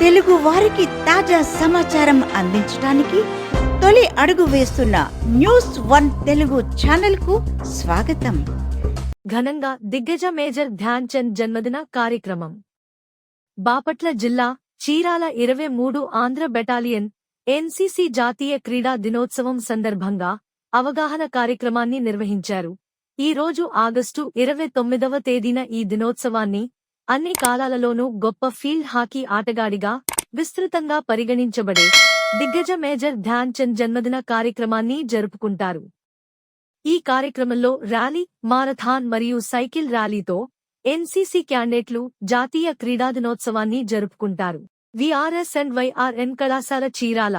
తెలుగు వారికి తాజా సమాచారం అందించడానికి తొలి అడుగు వేస్తున్న న్యూస్ వన్ తెలుగు ఛానల్కు స్వాగతం. ఘనంగా దిగ్గజ మేజర్ ధ్యాన్ చంద్ జన్మదిన కార్యక్రమం. బాపట్ల జిల్లా చీరాల ఇరవై మూడు ఆంధ్ర బెటాలియన్ ఎన్సీసీ జాతీయ క్రీడా దినోత్సవం సందర్భంగా అవగాహన కార్యక్రమాన్ని నిర్వహించారు. ఈ రోజు ఆగస్టు ఇరవై తొమ్మిదవ తేదీన ఈ దినోత్సవాన్ని అన్ని కాలాలలోనూ గొప్ప ఫీల్డ్ హాకీ ఆటగాడిగా విస్తృతంగా పరిగణించబడే దిగ్గజ మేజర్ ధ్యాన్ చంద్ జన్మదిన కార్యక్రమాన్ని జరుపుకుంటారు. ఈ కార్యక్రమంలో ర్యాలీ మారథాన్ మరియు సైకిల్ ర్యాలీతో ఎన్సీసీ క్యాండిడేట్లు జాతీయ క్రీడా దినోత్సవాన్ని జరుపుకుంటారు విఆర్ఎస్ అండ్ వైఆర్ఎన్ కళాశాల చీరాల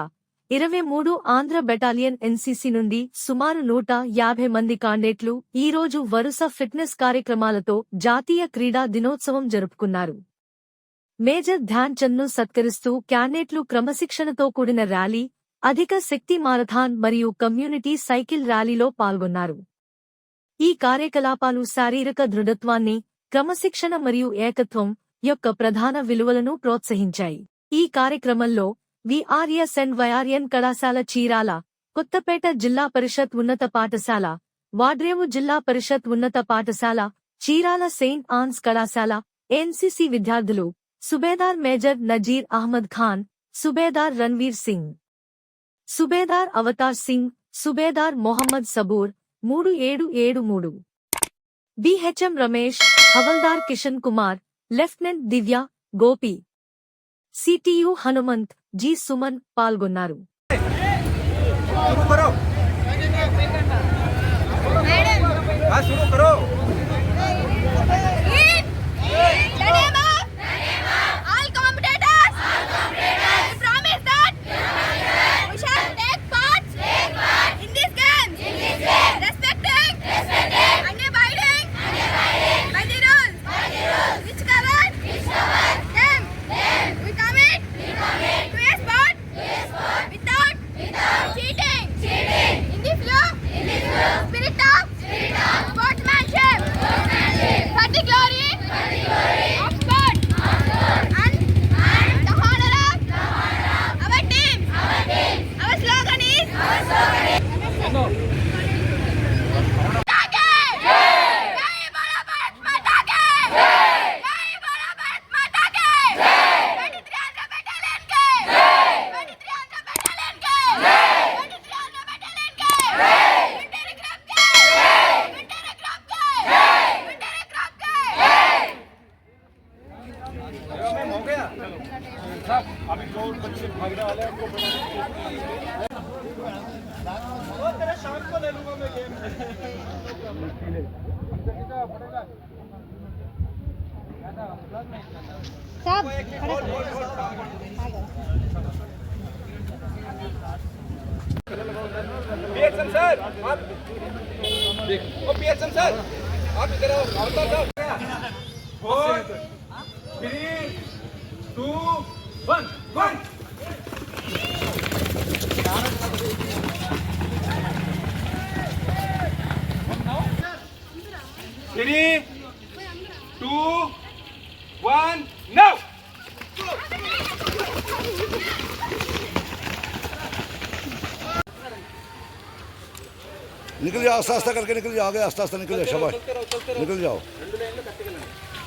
ఇరవై మూడు ఆంధ్ర బెటాలియన్ ఎన్సీసీ నుండి సుమారు నూట యాభై మంది కాండేట్లు ఈ రోజు వరుస ఫిట్నెస్ కార్యక్రమాలతో జాతీయ క్రీడా దినోత్సవం జరుపుకున్నారు. మేజర్ ధ్యాన్ చంద్ను సత్కరిస్తూ క్యాండేట్లు క్రమశిక్షణతో కూడిన ర్యాలీ అధిక శక్తి మారథాన్ మరియు కమ్యూనిటీ సైకిల్ ర్యాలీలో పాల్గొన్నారు. ఈ కార్యకలాపాలు శారీరక దృఢత్వాన్ని క్రమశిక్షణ మరియు ఏకత్వం యొక్క ప్రధాన విలువలను ప్రోత్సహించాయి. ఈ కార్యక్రమంలో విఆర్ఎస్ అండ్ వైఆర్ఎన్ కళాశాల చీరాల కొత్తపేట జిల్లా పరిషత్ ఉన్నత పాఠశాల వాడ్రేము జిల్లా పరిషత్ ఉన్నత పాఠశాల చీరాల సెయింట్ ఆన్స్ కళాశాల ఎన్సీసీ విద్యార్థులు సుబేదార్ మేజర్ నజీర్ అహ్మద్ ఖాన్ సుబేదార్ రణ్వీర్ సింగ్. సుబేదార్ అవతార్ సింగ్ సుబేదార్ మొహమ్మద్ సబూర్ మూడు ఏడు ఏడు మూడు. BHM Ramesh havildar Kishan Kumar lieutenant Divya Gopi. CTU Hanumanth G Suman పాల్గొన్నారు. हो गया साहब अभी दो बच्चे भागने वाले हैं उनको शाम को ले लूँगा मैं गेम पीएचएम सर आप ओ पीएचएम सर आप इधर आओ अवतार साहब। निकल जाओ आस्ता आस्ता करके निकल जाओ आगे आस्ता आस्ता निकल जाओ शबाश। निकल जाओ।